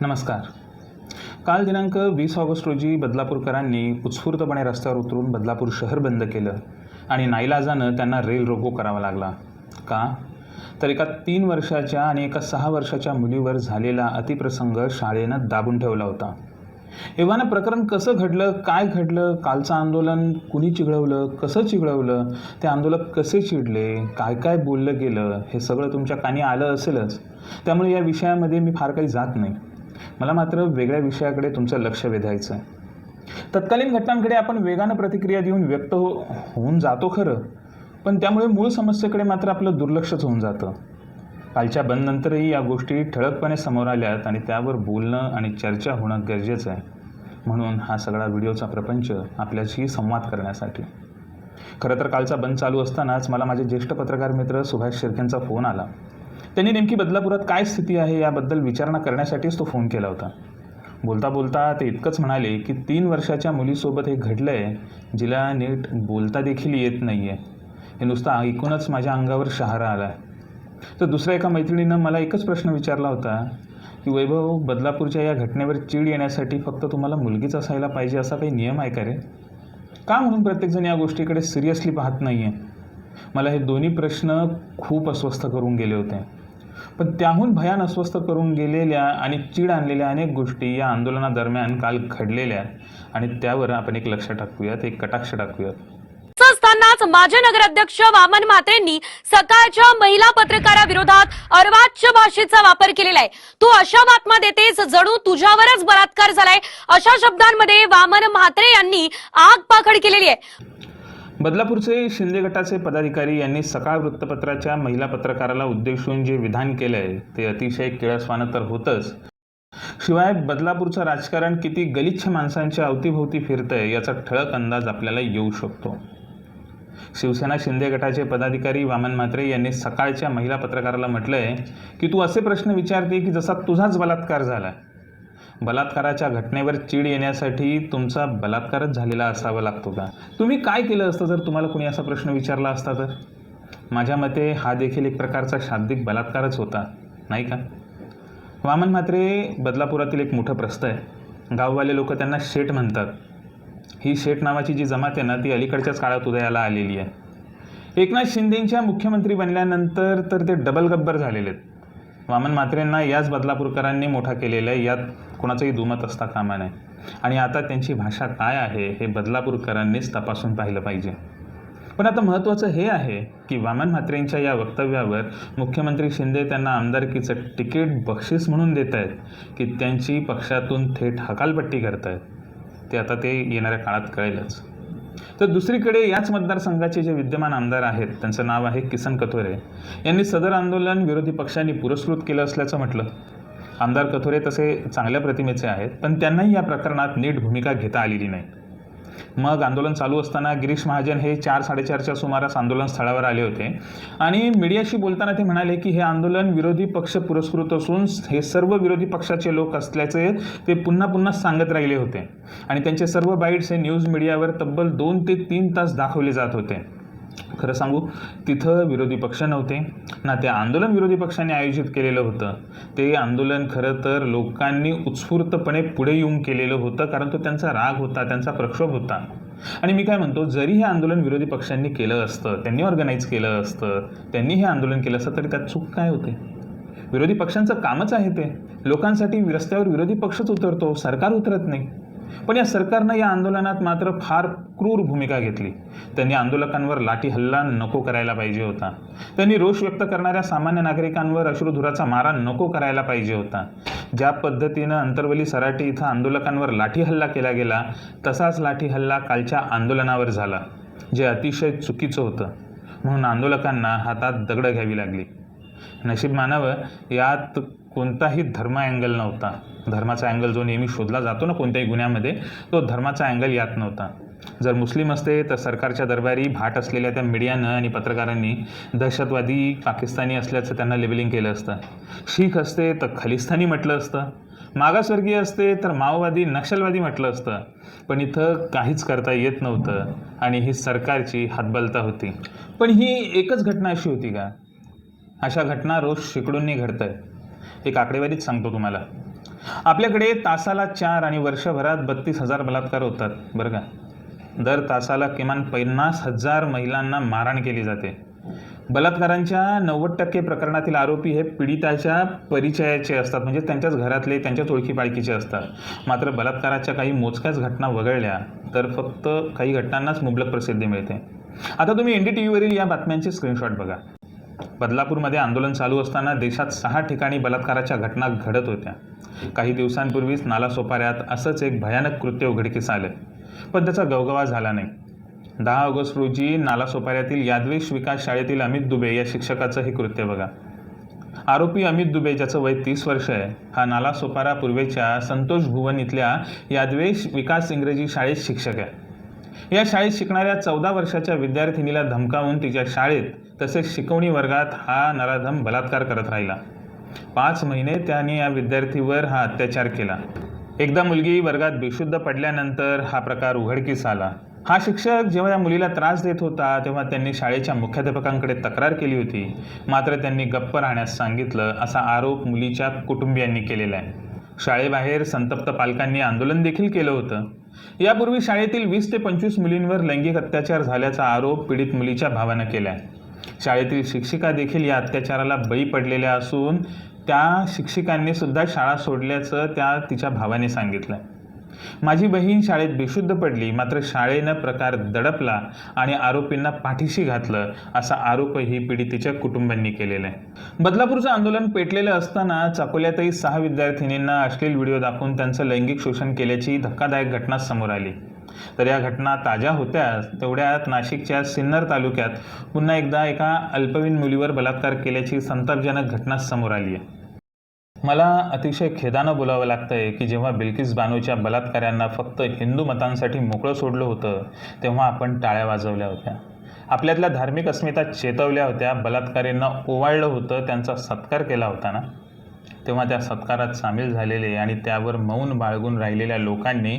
नमस्कार. काल दिनांक वीस ऑगस्ट रोजी बदलापूरकरांनी उत्स्फूर्तपणे रस्त्यावर उतरून बदलापूर शहर बंद केलं आणि नाईलाजानं त्यांना रेल रोको करावा लागला. का? तर एका तीन वर्षाच्या आणि एका सहा वर्षाच्या मुलीवर झालेला अतिप्रसंग शाळेनं दाबून ठेवला होता. एव्हाना प्रकरण कसं घडलं काय घडलं कालचं आंदोलन कुणी चिघळवलं कसं चिघळवलं ते आंदोलक कसे चिडले काय काय बोललं गेलं हे सगळं तुमच्या कानी आलं असेलच. त्यामुळे या विषयामध्ये मी फार काही जात नाही. मला मात्र वेगळ्या विषयाकडे तुमचं लक्ष वेधायचं आहे. तत्कालीन घटनांकडे आपण वेगानं प्रतिक्रिया देऊन व्यक्त हो होऊन जातो खरं पण त्यामुळे मूळ समस्येकडे मात्र आपलं दुर्लक्षच होऊन जातं. कालच्या बंदनंतरही या गोष्टी ठळकपणे समोर आल्यात आणि त्यावर बोलणं आणि चर्चा होणं गरजेचं आहे. म्हणून हा सगळा व्हिडिओचा प्रपंच आपल्याशी संवाद करण्यासाठी. खरं तर कालचा बंद चालू असतानाच मला माझे ज्येष्ठ पत्रकार मित्र सुभाष शिर्केंचा फोन आला. त्यांनी नेमकी बदलापुरात काय स्थिती आहे याबद्दल विचारणा करण्यासाठीच तो फोन केला होता. बोलता बोलता ते इतकंच म्हणाले की तीन वर्षाच्या मुलीसोबत हे घडलं आहे जिला नीट बोलता देखील येत नाही आहे हे नुसतं ऐकूनच माझ्या अंगावर शहारा आला आहे तर दुसऱ्या एका मैत्रिणीनं मला एकच प्रश्न विचारला होता की वैभव बदलापूरच्या या घटनेवर चीड येण्यासाठी फक्त तुम्हाला मुलगीच असायला पाहिजे असा काही नियम आहे का रे? का म्हणून प्रत्येकजण या गोष्टीकडे सिरियसली पाहत नाही आहे मला हे दोन्ही प्रश्न खूप अस्वस्थ करून गेले होते. पण त्याहून भयान अस्वस्थ करून गेलेल्या आणि चीड आणलेल्या अनेक गोष्टी या आंदोलनादरम्यान काल घडलेल्या आणि त्यावर आपण एक लक्ष टाकूयात एक कटाक्ष टाकूयात. असतानाच माजी नगराध्यक्ष वामन म्हात्रेंनी सकाळच्या महिला पत्रकाराविरोधात अर्वाच्य भाषेचा वापर केलेला आहे. तू अशा बातम्या देतेस जणू तुझ्यावरच बलात्कार झालाय अशा शब्दांमध्ये वामन म्हात्रे यांनी आग पाखड केलेली आहे. बदलापूरचे शिंदे गटाचे पदाधिकारी यांनी सकाळ वृत्तपत्राच्या महिला पत्रकाराला उद्देशून जे विधान केलंय ते अतिशय किळसवानं तर होतंच. शिवाय बदलापूरचं राजकारण किती गलिच्छ माणसांच्या अवतीभोवती फिरतंय याचा ठळक अंदाज आपल्याला येऊ शकतो. शिवसेना शिंदे गटाचे पदाधिकारी वामन म्हात्रे यांनी सकाळच्या महिला पत्रकाराला म्हटलंय की तू असे प्रश्न विचारते की जसा तुझाच बलात्कार झाला बलात्काराच्या घटनेवर चीड येण्यासाठी तुमचा बलात्कारच झालेला असावा लागतो का? तुम्ही काय केलं असतं जर तुम्हाला कोणी असा प्रश्न विचारला असता तर? माझ्या मते हा देखील एक प्रकारचा शाब्दिक बलात्कारच होता नाही का? वामन म्हात्रे बदलापुरातील एक मोठं प्रस्त आहे. गाववाले लोक त्यांना शेठ म्हणतात. ही शेठ नावाची जी जमात आहे ना ती अलीकडच्याच काळात उदयाला आलेली आहे. एकनाथ शिंदेंच्या मुख्यमंत्री बनल्यानंतर तर ते डबल गब्बर झालेले आहेत. वामन म्हात्रेंना याच बदलापूरकरांनी मोठा केलेला आहे यात कोणाचंही दुमत असता कामा नाही आणि आता त्यांची भाषा काय आहे हे बदलापूरकरांनीच तपासून पाहिलं पाहिजे. पण आता महत्त्वाचं हे आहे की वामन म्हात्रेंच्या या वक्तव्यावर मुख्यमंत्री शिंदे त्यांना आमदारकीचं तिकीट बक्षीस म्हणून देत आहेत की त्यांची पक्षातून थेट हकालपट्टी करत आहेत. ते आता ते येणाऱ्या काळात कळेलच. तर दुसरीकडे याच मतदारसंघाचे जे विद्यमान आमदार आहेत त्यांचं नाव आहे किसन कथोरे. यांनी सदर आंदोलन विरोधी पक्षांनी पुरस्कृत केलं असल्याचं म्हटलं. आमदार कथोरे तसे चांगल्या प्रतिमेचे आहेत पण त्यांनाही या प्रकरणात नीट भूमिका घेता आलेली नाही. मग आंदोलन चालू असताना गिरीश महाजन हे चार साडेचारच्या सुमारास आंदोलन स्थळावर आले होते. आणि मीडियाशी बोलताना ते म्हणाले की हे आंदोलन विरोधी पक्ष पुरस्कृत असून हे सर्व विरोधी पक्षाचे लोक असल्याचे ते पुन्हा पुन्हा सांगत राहिले होते. आणि त्यांचे सर्व बाईट्स हे न्यूज मीडियावर तब्बल दोन ते तीन तास दाखवले जात होते. खरं सांगू तिथं विरोधी पक्ष नव्हते. ना ते आंदोलन विरोधी पक्षाने आयोजित केलेलं होतं. ते आंदोलन खरं तर लोकांनी उत्स्फूर्तपणे पुढे येऊन केलेलं होतं कारण तो त्यांचा राग होता त्यांचा प्रक्षोभ होता. आणि मी काय म्हणतो जरी हे आंदोलन विरोधी पक्षांनी केलं असतं त्यांनी ऑर्गनाईज केलं असतं त्यांनी हे आंदोलन केलं असतं तरी त्यात चूक काय होते? विरोधी पक्षांचं कामच आहे ते. लोकांसाठी रस्त्यावर विरोधी पक्षच उतरतो सरकार उतरत नाही. पण या सरकारनं या आंदोलनात मात्र फार क्रूर भूमिका घेतली. त्यांनी आंदोलकांवर लाठी हल्ला नको करायला पाहिजे होता. त्यांनी रोष व्यक्त करणाऱ्या सामान्य नागरिकांवर अश्रुधुराचा मारा नको करायला पाहिजे होता. ज्या पद्धतीनं अंतर्वली सराटी इथं आंदोलकांवर लाठी हल्ला केला गेला तसाच लाठी हल्ला कालच्या आंदोलनावर झाला जे अतिशय चुकीचं होतं. म्हणून आंदोलकांना हातात दगडं घ्यावी लागली. नशीब मानावं यात कोणताही धर्म अँगल नव्हता. धर्माचा अँगल जो नेहमी शोधला जातो ना कोणत्याही गुन्ह्यामध्ये तो धर्माचा अँगल यात नव्हता. जर मुस्लिम असते तर सरकारच्या दरबारी भाट असलेल्या त्या मीडियानं आणि पत्रकारांनी दहशतवादी पाकिस्तानी असल्याचं त्यांना लेबलिंग केलं असतं. शीख असते तर खलिस्तानी म्हटलं असतं. मागासवर्गीय असते तर माओवादी नक्षलवादी म्हटलं असतं. पण इथं काहीच करता येत नव्हतं आणि ही सरकारची हातबलता होती. पण ही एकच घटना अशी होती का? अशा घटना रोज शेकडोंनी घडत आहेत एक आकडेवारीच सांगतो तुम्हाला. आपल्याकडे तासाला चार आणि वर्षभरात बत्तीस हजार बलात्कार होतात बरं का? दर तासाला किमान पन्नास हजार महिलांना मारहाण केली जाते. बलात्कारांच्या नव्वद टक्के प्रकरणातील आरोपी हे पीडिताच्या परिचयाचे असतात म्हणजे त्यांच्याच घरातले त्यांच्याच ओळखीपाळखीचे असतात. मात्र बलात्काराच्या काही मोजक्याच घटना वगळल्या तर फक्त काही घटनांनाच मुबलक प्रसिद्धी मिळते. आता तुम्ही एन डी टी व्हीवरील या बातम्यांचे स्क्रीनशॉट बघा. बदलापूरमध्ये आंदोलन चालू असताना देशात सहा ठिकाणी बलात्काराच्या घटना घडत होत्या. काही दिवसांपूर्वीच नालासोपाऱ्यात असंच एक भयानक कृत्य उघडकीस आलं. पण त्याचा गवगवा झाला नाही. दहा ऑगस्ट रोजी नालासोपाऱ्यातील यादवेश विकास शाळेतील अमित दुबे या शिक्षकाचं हे कृत्य बघा. आरोपी अमित दुबे ज्याचं वय तीस वर्ष आहे हा नालासोपारा पूर्वेच्या संतोष भुवन इथल्या यादवेश विकास इंग्रजी शाळेत शिक्षक आहे. या शाळेत शिकणाऱ्या चौदा वर्षाच्या विद्यार्थिनीला धमकावून तिच्या शाळेत तसेच शिकवणी वर्गात हा नराधम बलात्कार करत राहिला. पाच महिने त्याने या विद्यार्थीवर हा अत्याचार केला. एकदा मुलगी वर्गात बेशुद्ध पडल्यानंतर हा प्रकार उघडकीस आला. हा शिक्षक जेव्हा या मुलीला त्रास देत होता तेव्हा त्यांनी शाळेच्या मुख्याध्यापकांकडे तक्रार केली होती. मात्र त्यांनी गप्प राहण्यास सांगितलं असा आरोप मुलीच्या कुटुंबियांनी केलेला आहे. शाळेबाहेर संतप्त पालकांनी आंदोलन देखील केलं होतं. यापूर्वी शाळेतील वीस ते पंचवीस मुलींवर लैंगिक अत्याचार झाल्याचा आरोप पीडित मुलीच्या भावानं केला आहे शाळेतील शिक्षिका देखील या अत्याचाराला बळी पडलेल्या असून त्या शिक्षिकांनी सुद्धा शाळा सोडल्याचं त्या तिच्या भावाने सांगितलं माझी बहीण शाळेत बेशुद्ध पडली मात्र शाळेनं प्रकार दडपला आणि आरोपींना पाठीशी घातलं असा आरोपही पीडितेच्या कुटुंबांनी केलेला आहे. बदलापूरचं आंदोलन पेटलेलं असताना चाकोल्यातही सहा विद्यार्थिनींना अश्लील व्हिडिओ दाखवून त्यांचं लैंगिक शोषण केल्याची धक्कादायक घटना समोर आली. तर या घटना ताज्या होत्या तेवढ्यात नाशिकच्या सिन्नर तालुक्यात पुन्हा एकदा एका अल्पवयीन मुलीवर बलात्कार केल्याची संतापजनक घटना समोर आली आहे. मला अतिशय खेदानं बोलावं लागतंय की जेव्हा बिल्किस बानोच्या बलात्काऱ्यांना फक्त हिंदू मतांसाठी मोकळं सोडलं होतं तेव्हा आपण टाळ्या वाजवल्या होत्या. आपल्यातल्या धार्मिक अस्मिता चेतवल्या होत्या बलात्कारींना ओवाळलं होतं त्यांचा सत्कार केला होता ना? तेव्हा त्या सत्कारात सामील झालेले आणि त्यावर मौन बाळगून राहिलेल्या लोकांनी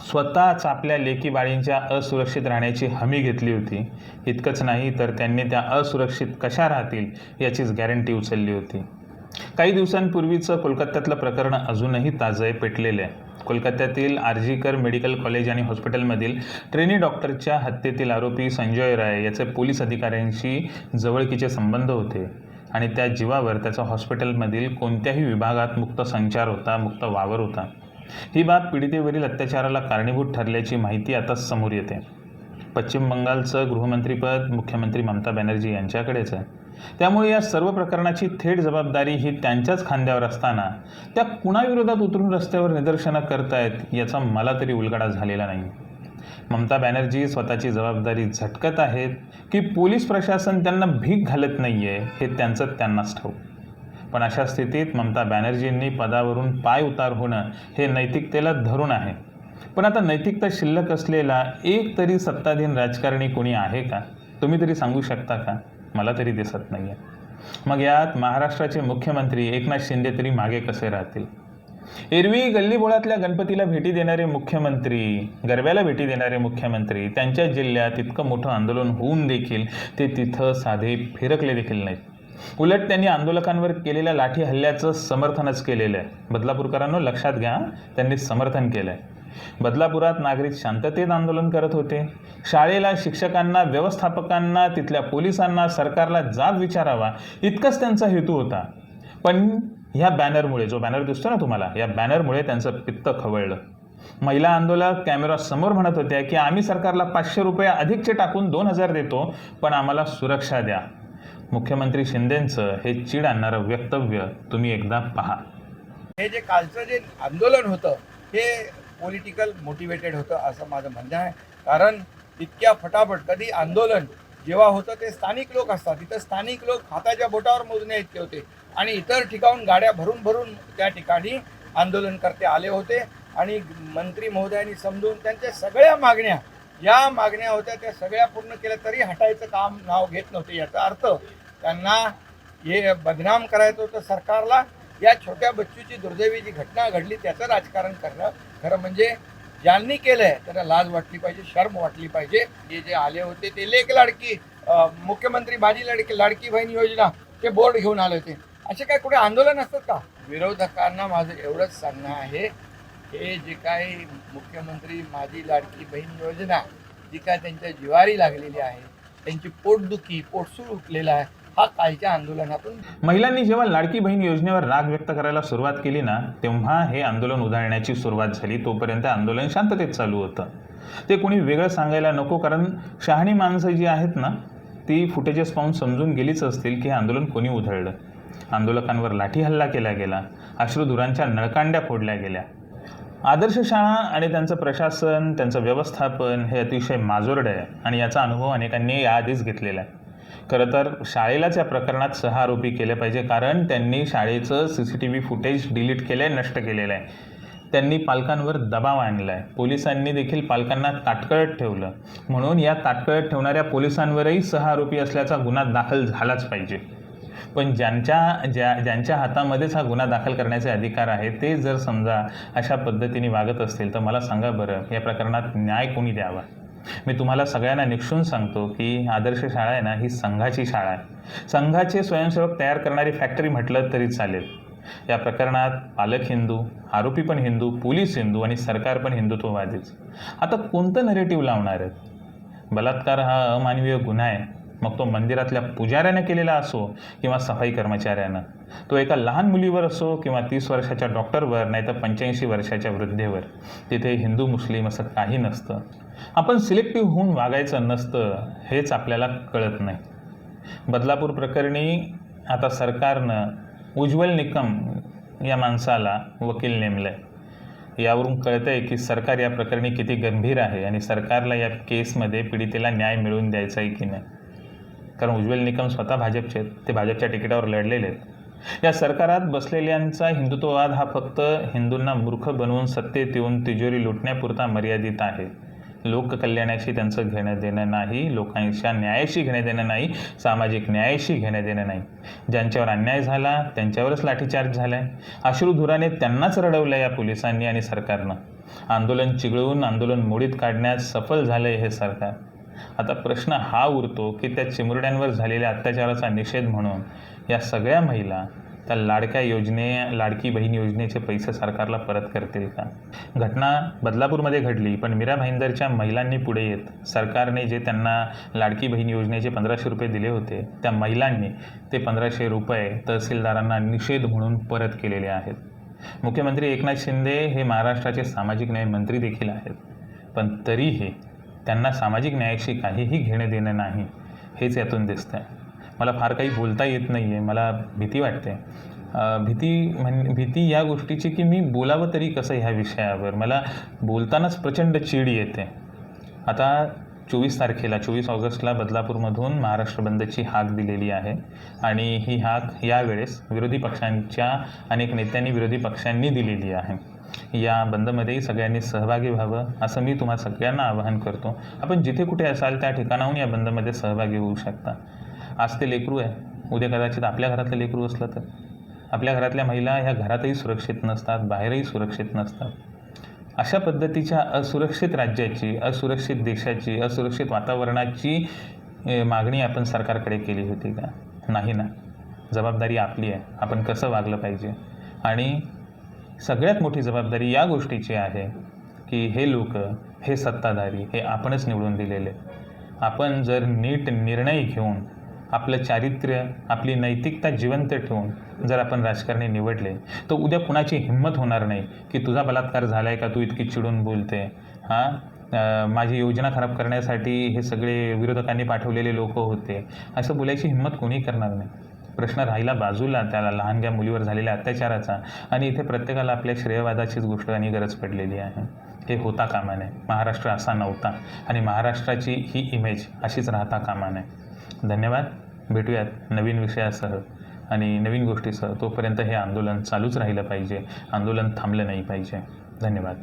स्वतःच आपल्या लेकी बाळींच्या असुरक्षित राहण्याची हमी घेतली होती. इतकंच नाही तर त्यांनी त्या असुरक्षित कशा राहतील याचीच गॅरंटी उचलली होती. काही दिवसांपूर्वीचं कोलकात्यातलं प्रकरण अजूनही ताजं पेटलेलं आहे. कोलकात्यातील आर्जीकर मेडिकल कॉलेज आणि हॉस्पिटलमधील ट्रेनी डॉक्टरच्या हत्येतील आरोपी संजय राय याचे पोलीस अधिकाऱ्यांशी जवळकीचे संबंध होते आणि त्या जीवावर त्याचा हॉस्पिटलमधील कोणत्याही विभागात मुक्त संचार होता मुक्त वावर होता. ही बाब पीडितेवरील अत्याचाराला कारणीभूत ठरल्याची माहिती आता समोर येते. पश्चिम बंगालचं गृहमंत्रीपद मुख्यमंत्री ममता बॅनर्जी यांच्याकडेच आहे. त्यामुळे या सर्व प्रकरणाची थेट जबाबदारी ही त्यांच्याच खांद्यावर असताना त्या कुणाविरोधात उतरून रस्त्यावर निदर्शनं करतायत याचा मला तरी उलगडा झालेला नाही. ममता बॅनर्जी स्वतःची जबाबदारी झटकत आहेत की पोलीस प्रशासन त्यांना भीक घालत नाही आहे हे त्यांचं त्यांनाच ठाऊक. पण अशा स्थितीत ममता बॅनर्जींनी पदावरून पाय उतार होणं हे नैतिकतेला धरून आहे. पण आता नैतिकता शिल्लक असलेला एक तरी सत्ताधीन राजकारणी कोणी आहे का? तुम्ही तरी सांगू शकता का? मला तरी दिसत नाही आहे मग यात महाराष्ट्राचे मुख्यमंत्री एकनाथ शिंदे तरी मागे कसे राहतील? एरवी गल्लीबोळातल्या गणपतीला भेटी देणारे मुख्यमंत्री गरब्याला भेटी देणारे मुख्यमंत्री त्यांच्या जिल्ह्यात इतकं मोठं आंदोलन होऊन देखील ते तिथं साधे फिरकले देखील नाहीत. उलट त्यांनी आंदोलकांवर केलेल्या लाठी हल्ल्याचं समर्थनच केलेलं आहे. बदलापूरकरांनो लक्षात घ्या त्यांनी समर्थन केलं आहे बदलापुरात नागरिक शांततेत आंदोलन करत होते. शाळेला शिक्षकांना व्यवस्थापकांना तिथल्या पोलिसांना सरकारला जाब विचारावा इतकाच त्यांचा हेतू होता. पण ह्या बॅनरमुळे जो बॅनर दिसतो ना तुम्हाला या बॅनरमुळे त्यांचं पित्त खवळलं. महिला आंदोलक कॅमेरा समोर म्हणत होत्या की आम्ही सरकारला पाचशे रुपये अधिकचे टाकून दोन हजार देतो पण आम्हाला सुरक्षा द्या. मुख्यमंत्री शिंदेंचं हे चीड आणणारं वक्तव्य तुम्ही एकदा पहा. हे जे कालचं जे आंदोलन होतं हे पॉलिटिकल मोटिवेटेड होतं असं माझं म्हणणं आहे. कारण इतक्या फटाफट कधी आंदोलन जेव्हा होतं ते स्थानिक लोक असतात. तिथं स्थानिक लोक हाताच्या बोटावर मोजण्या इतके होते. आणि इतर ठिकाणून गाड्या भरून भरून त्या ठिकाणी आंदोलनकर्ते आले होते. आणि मंत्री महोदयांनी समजून त्यांच्या सगळ्या मागण्या या मागण्या होत्या त्या सगळ्या पूर्ण केल्या तरी हटायचं काम नाव घेत नव्हते याचा अर्थ त्यांना हे बदनाम करायचं होतं सरकारला. या छोट्या बच्चूची दुर्दैवी जी घटना घडली त्याचं राजकारण करणं खरं म्हणजे ज्यांनी केलंय त्यांना लाज वाटली पाहिजे शर्म वाटली पाहिजे. हे जे आले होते ते लेख लाडकी मुख्यमंत्री भाजी लाडकी लाडकी बहीण योजना ते बोर्ड घेऊन आले होते. असे काय कुठे आंदोलन असतात का? विरोधकांना माझं एवढंच सांगणं आहे हे जे काही मुख्यमंत्री माझी लाडकी बहीण योजना जी काय त्यांच्या जिवारी लागलेली आहे त्यांची पोटदुखी पोटसूळ उठलेला आहे हा कालच्या आंदोलनातून. महिलांनी जेव्हा लाडकी बहीण योजनेवर राग व्यक्त करायला सुरुवात केली ना तेव्हा हे आंदोलन उधळण्याची सुरुवात झाली. तोपर्यंत आंदोलन शांततेत चालू होतं. ते कोणी वेगळं सांगायला नको कारण शहाणी माणसं जी आहेत ना ती फुटेजेस पाहून समजून गेलीच असतील की हे आंदोलन कोणी उधळलं. आंदोलकांवर लाठी हल्ला केला गेला. अश्रुधुरांच्या नळकांड्या फोडल्या गेल्या. आदर्श शाळा आणि त्यांचं प्रशासन त्यांचं व्यवस्थापन हे अतिशय माजोरडं आहे. आणि याचा अनुभव अनेकांनी याआधीच घेतलेला आहे. खरं तर शाळेलाच या प्रकरणात सहा आरोपी केले पाहिजे कारण त्यांनी शाळेचं C C T V footage delete केलं आहे नष्ट केलेलं आहे. त्यांनी पालकांवर दबाव आणला आहे पोलिसांनी देखील पालकांना ताटकळत ठेवलं. म्हणून या ताटकळत ठेवणाऱ्या पोलिसांवरही सहा आरोपी असल्याचा गुन्हा दाखल झालाच पाहिजे. पण ज्यांच्या ज्या ज्यांच्या हातामध्येच हा गुन्हा दाखल करण्याचे अधिकार आहे ते जर समजा अशा पद्धतीने वागत असतील तर मला सांगा बरं या प्रकरणात न्याय कोणी द्यावा? मी तुम्हाला सगळ्यांना निक्षून सांगतो की आदर्श शाळा आहे ना ही संघाची शाळा आहे. संघाचे स्वयंसेवक तयार करणारी फॅक्टरी म्हटलं तरी चालेल. या प्रकरणात पालक हिंदू आरोपी पण हिंदू पोलीस हिंदू आणि सरकार पण हिंदुत्ववादीच. आता कोणतं नरेटिव्ह लावणार आहेत? बलात्कार हा अमानवीय गुन्हा आहे. मग तो मंदिरातल्या पुजाऱ्यानं केलेला असो किंवा सफाई कर्मचाऱ्यानं. तो एका लहान मुलीवर असो किंवा तीस वर्षाच्या डॉक्टरवर नाही तर पंच्याऐंशी वर्षाच्या वृद्धेवर. तिथे हिंदू मुस्लिम असं काही नसतं. आपण सिलेक्टिव्ह होऊन वागायचं नसतं हेच आपल्याला कळत नाही. बदलापूर प्रकरणी आता सरकारनं उज्ज्वल निकम या माणसाला वकील नेमलं आहे यावरून कळतं आहे की सरकार या प्रकरणी किती गंभीर आहे आणि सरकारला या केसमध्ये पीडितेला न्याय मिळवून द्यायचा आहे की नाही? कारण उज्ज्वल निकम स्वतः भाजपचे आहेत ते भाजपच्या तिकिटावर लढलेले आहेत. या सरकारात बसलेल्यांचा हिंदुत्ववाद हा फक्त हिंदूंना मूर्ख बनवून सत्तेत येऊन तिजोरी लुटण्यापुरता मर्यादित आहे. लोककल्याणाशी त्यांचं घेणं देणं नाही लोकांच्या न्यायाशी घेणं देणं नाही सामाजिक न्यायाशी घेणं देणं नाही. ज्यांच्यावर अन्याय झाला त्यांच्यावरच लाठीचार्ज झाला आहे अश्रुधुराने त्यांनाच रडवलं या पोलिसांनी आणि सरकारनं. आंदोलन चिघळून आंदोलन मोडीत काढण्यात सफल झालं हे सरकार. आता प्रश्न हा उरतो की त्या चिमुरड्यांवर झालेल्या अत्याचाराचा निषेध म्हणून या सगळ्या महिला त्या लाडक्या योजने लाडकी बहीण योजनेचे पैसे सरकारला परत करतील का? घटना बदलापूरमध्ये घडली पण मीरा भाईंदरच्या महिलांनी पुढे येत. सरकारने जे त्यांना लाडकी बहीण योजनेचे पंधराशे रुपये दिले होते त्या महिलांनी ते पंधराशे रुपये तहसीलदारांना निषेध म्हणून परत केलेले आहेत. मुख्यमंत्री एकनाथ शिंदे हे महाराष्ट्राचे सामाजिक न्याय मंत्री देखील आहेत. पण तरीही त्यांना सामाजिक न्यायाशी काहीही घेणं देणं नाही हेच यातून दिसतं आहे मला फार काही बोलता येत नाही आहे मला भीती वाटते. भीती म्हण भीती या गोष्टीची की मी बोलावं तरी कसं ह्या विषयावर? मला बोलतानाच प्रचंड चीड येते. आता चोवीस तारखेला चोवीस ऑगस्टला बदलापूरमधून महाराष्ट्र बंदची हाक दिलेली आहे आणि ही हाक यावेळेस विरोधी पक्षांच्या अनेक नेत्यांनी विरोधी पक्षांनी दिलेली आहे. या बंदमध्येही सगळ्यांनी सहभागी व्हावं असं मी तुम्हा सगळ्यांना आवाहन करतो. आपण जिथे कुठे असाल त्या ठिकाणाहून या बंदमध्ये सहभागी होऊ शकता. आज ते लेकरू आहे. उद्या कदाचित आपल्या घरातलं लेकरू असलं तर. आपल्या घरातल्या महिला ह्या घरातही सुरक्षित नसतात बाहेरही सुरक्षित नसतात. अशा पद्धतीच्या असुरक्षित राज्याची असुरक्षित देशाची असुरक्षित वातावरणाची मागणी आपण सरकारकडे केली होती का? नाही ना. जबाबदारी आपली आहे. आपण कसं वागलं पाहिजे? आणि सगळ्यात मोठी जबाबदारी या गोष्टीची आहे की हे लोक हे सत्ताधारी हे आपणच निवडून दिलेले. आपण जर नीट निर्णय घेऊन आपलं चारित्र्य आपली नैतिकता जिवंत ठेवून जर आपण राजकारणी निवडले तर उद्या कुणाची हिंमत होणार नाही की तुझा बलात्कार झाला आहे का तू इतकी चिडून बोलते? हां? माझी योजना खराब करण्यासाठी हे सगळे विरोधकांनी पाठवलेले लोक होते. असं बोलायची हिंमत कोणी करणार नाही. प्रश्न राहिला बाजूला त्याला लहानग्या मुलीवर झालेल्या अत्याचाराचा आणि इथे प्रत्येकाला आपल्या श्रेयवादाचीच गोष्ट आणि गरज पडलेली आहे. हे होता कामा नये. महाराष्ट्र असा नव्हता आणि महाराष्ट्राची ही इमेज अशीच राहता कामा नये. धन्यवाद. भेटूयात नवीन विषयासह आणि नवीन गोष्टीसह. तोपर्यंत हे आंदोलन चालूच राहिलं पाहिजे. आंदोलन थांबलं नाही पाहिजे. धन्यवाद.